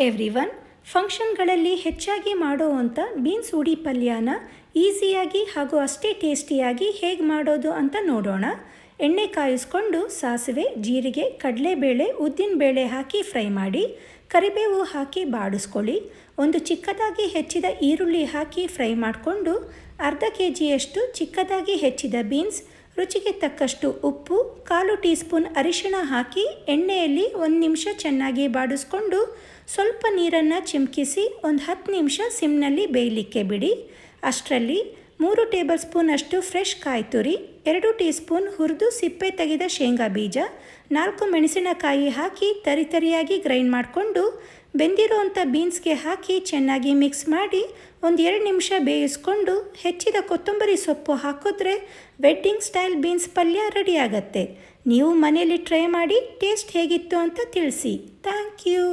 Hi everyone, ಫಂಕ್ಷನ್ಗಳಲ್ಲಿ ಹೆಚ್ಚಾಗಿ ಮಾಡುವಂಥ beans ಉಡಿ ಪಲ್ಯನ ಈಸಿಯಾಗಿ ಹಾಗೂ ಅಷ್ಟೇ ಟೇಸ್ಟಿಯಾಗಿ ಹೇಗೆ ಮಾಡೋದು ಅಂತ ನೋಡೋಣ. ಎಣ್ಣೆ ಕಾಯಿಸ್ಕೊಂಡು ಸಾಸಿವೆ, ಜೀರಿಗೆ, ಕಡಲೆಬೇಳೆ ಉದ್ದಿನಬೇಳೆ ಹಾಕಿ ಫ್ರೈ ಮಾಡಿ, ಕರಿಬೇವು ಹಾಕಿ ಬಾಡಿಸ್ಕೊಳ್ಳಿ. ಒಂದು ಚಿಕ್ಕದಾಗಿ ಹೆಚ್ಚಿದ ಈರುಳ್ಳಿ ಹಾಕಿ ಫ್ರೈ ಮಾಡಿಕೊಂಡು ಅರ್ಧ ಕೆ ಜಿಯಷ್ಟು ಚಿಕ್ಕದಾಗಿ ಹೆಚ್ಚಿದ ಬೀನ್ಸ್ ರುಚಿಗೆ ತಕ್ಕಷ್ಟು ಉಪ್ಪು, ಕಾಲು ಟೀ ಸ್ಪೂನ್ ಅರಿಶಿಣ ಹಾಕಿ ಎಣ್ಣೆಯಲ್ಲಿ ಒಂದು ನಿಮಿಷ ಚೆನ್ನಾಗಿ ಬಾಡಿಸ್ಕೊಂಡು ಸ್ವಲ್ಪ ನೀರನ್ನು ಚಿಮುಕಿಸಿ ಒಂದು ಹತ್ತು ನಿಮಿಷ ಸಿಮ್ನಲ್ಲಿ ಬೇಯಲಿಕ್ಕೆ ಬಿಡಿ. ಅಷ್ಟರಲ್ಲಿ ಮೂರು ಟೇಬಲ್ ಸ್ಪೂನಷ್ಟು ಫ್ರೆಶ್ ಕಾಯಿ ತುರಿ, ಎರಡು ಟೀ ಸ್ಪೂನ್ ಹುರಿದು ಸಿಪ್ಪೆ ತೆಗೆದ ಶೇಂಗಾ ಬೀಜ, ನಾಲ್ಕು ಮೆಣಸಿನಕಾಯಿ ಹಾಕಿ ತರಿತರಿಯಾಗಿ ಗ್ರೈಂಡ್ ಮಾಡಿಕೊಂಡು ಬೆಂದಿರುವಂಥ ಬೀನ್ಸ್ಗೆ ಹಾಕಿ ಚೆನ್ನಾಗಿ ಮಿಕ್ಸ್ ಮಾಡಿ ಒಂದು ಎರಡು ನಿಮಿಷ ಬೇಯಿಸ್ಕೊಂಡು ಹೆಚ್ಚಿದ ಕೊತ್ತಂಬರಿ ಸೊಪ್ಪು ಹಾಕಿದ್ರೆ ವೆಡ್ಡಿಂಗ್ ಸ್ಟೈಲ್ ಬೀನ್ಸ್ ಪಲ್ಯ ರೆಡಿಯಾಗತ್ತೆ. ನೀವು ಮನೆಯಲ್ಲಿ ಟ್ರೈ ಮಾಡಿ ಟೇಸ್ಟ್ ಹೇಗಿತ್ತು ಅಂತ ತಿಳಿಸಿ. Thank you.